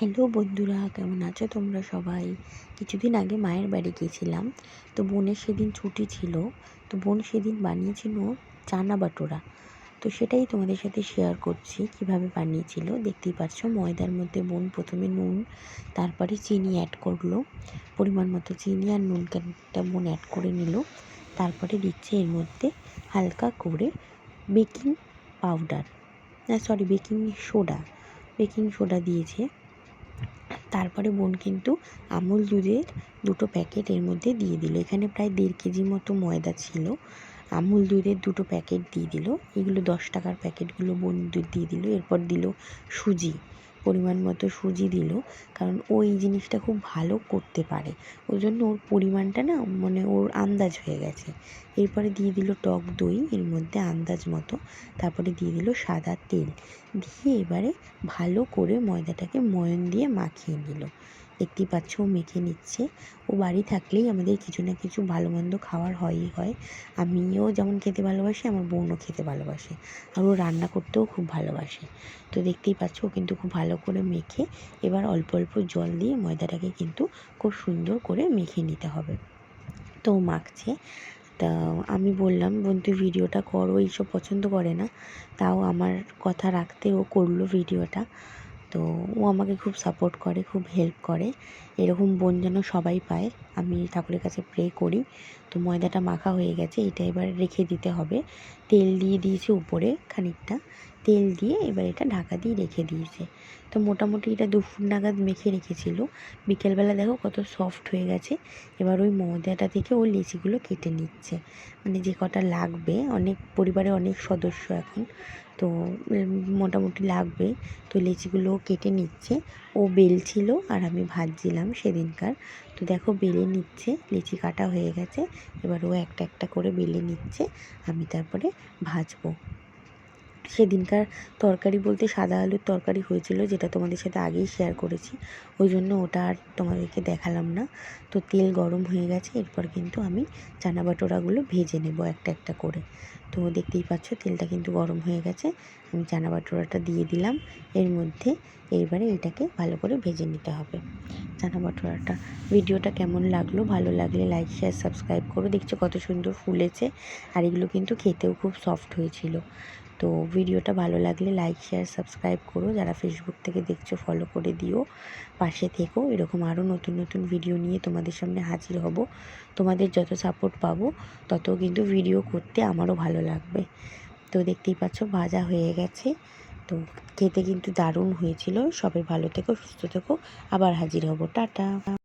Hello বন্ধুরা, কেমন আছো তোমরা সবাই? কিছুদিন আগে মায়ের বাড়ি গিয়েছিলাম, তো বোনের সেদিন ছুটি ছিল, তো বোন সেদিন বানিয়েছিল চানা বাটোরা। তো সেটাই তোমাদের সাথে শেয়ার করছি, কীভাবে বানিয়েছিল। দেখতেই পাচ্ছ ময়দার মধ্যে বোন প্রথমে নুন, তারপরে চিনি অ্যাড করল। পরিমাণ মতো চিনি আর নুনটা বোন অ্যাড করে নিল। তারপরে দিচ্ছে এর মধ্যে হালকা করে বেকিং পাউডার না sorry baking soda baking soda দিয়েছে। তারপরে বোন কিন্তু আমুল দুধের দুটো প্যাকেট এর মধ্যে দিয়ে দিল। এখানে প্রায় দেড় কেজি মতো ময়দা ছিল। আমুল দুধের দুটো প্যাকেট দিয়ে দিল। এগুলো দশ টাকার প্যাকেটগুলো বোন দুধ দিয়ে দিল। এরপর দিল সুজি। পরিমাণ মতো সুজি দিল, কারণ ও এই জিনিসটা খুব ভালো করতে পারে। ওই জন্য ওর পরিমাণটা না মানে ওর আন্দাজ হয়ে গেছে। এরপরে দিয়ে দিল টক দই, এর মধ্যে আন্দাজ মতো। তারপরে দিয়ে দিল সাদা তেল। দিয়ে এবারে ভালো করে ময়দাটাকে ময়ন দিয়ে মাখিয়ে নিল। দেখতেই পাচ্ছ ও মেখে নিচ্ছে। ও বাড়ি থাকলেই আমাদের কিছু না কিছু ভালো মন্দ খাওয়ার হয়ই হয়। আমিও যেমন খেতে ভালোবাসি, আমার বোনও খেতে ভালোবাসে। আর ও রান্না করতেও খুব ভালোবাসে। তো দেখতেই পাচ্ছ, ও কিন্তু খুব ভালো করে মেখে এবার অল্প অল্প জল দিয়ে ময়দাটাকে কিন্তু খুব সুন্দর করে মেখে নিতে হবে। তো ও মাখছে। তা আমি বললাম, বোন, তুই ভিডিওটা কর করো এইসব পছন্দ করে না। তাও আমার কথা রাখতে ও করল ভিডিওটা। তো ও আমাকে খুব সাপোর্ট করে, খুব হেল্প করে। এরকম বোন যেন সবাই পায়, আমি ঠাকুরের কাছে প্রে করি। তো ময়দাটা মাখা হয়ে গেছে, এটা এবার রেখে দিতে হবে। তেল দিয়ে দিয়েছি উপরে খানিকটা। তেল দিয়ে এবার এটা ঢাকা দিয়ে রেখে দিয়েছে। তো মোটামুটি এটা দুপুর নাগাদ মেখে রেখেছিল। বিকেলবেলা দেখো কত সফট হয়ে গেছে। এবার ওই ময়দাটা থেকে ও লিচিগুলো কেটে নিচ্ছে। মানে যে কটা লাগবে, অনেক পরিবারে অনেক সদস্য এখন, তো মোটামুটি লাগবে। তো লিচিগুলো কেটে নিচ্ছে। ও বেলছিল আর আমি ভাজছিলাম সেদিনকার। তো দেখো বেলে নিচ্ছে, লিচি কাটা হয়ে গেছে। এবার ও একটা একটা করে বেলে নিচ্ছে। আমি তারপরে ভাজবো। সেদিনকার তরকারি বলতে সাদা আলুর তরকারি হয়েছিল, যেটা তোমাদের সাথে আগেই শেয়ার করেছি। ওই জন্য ওটা আর তোমাদেরকে দেখালাম না। তো তেল গরম হয়ে গেছে, এরপর কিন্তু আমি চানা বাটোরাগুলো ভেজে নেব একটা একটা করে। তো দেখতেই পাচ্ছ, তেলটা কিন্তু গরম হয়ে গেছে। আমি চানা বাটোরাটা দিয়ে দিলাম। এর মধ্যে এইবারে এটাকে ভালো করে ভেজে নিতে হবে। চানা বাটোরাটা। ভিডিওটা কেমন লাগল? ভালো লাগলে লাইক শেয়ার সাবস্ক্রাইব করো। দেখছ কত সুন্দর ফুলেছে। আর এগুলো কিন্তু খেতেও খুব সফট হয়েছিল। তো ভিডিওটা ভালো লাগলে লাইক শেয়ার সাবস্ক্রাইব করো। যারা ফেসবুক থেকে দেখছ ফলো করে দিও। পাশে থেকো। এরকম আরও নতুন নতুন ভিডিও নিয়ে তোমাদের সামনে হাজির হব। তোমাদের যত সাপোর্ট পাবো, তত কিন্তু ভিডিও করতে আমারও ভালো লাগবে। তো দেখতেই পাচ্ছ, ভাজা হয়ে গেছে। তো খেতে কিন্তু দারুণ হয়েছিল। সবাই ভালো থেকো, সুস্থ থেকো। আবার হাজির হব। টাটা!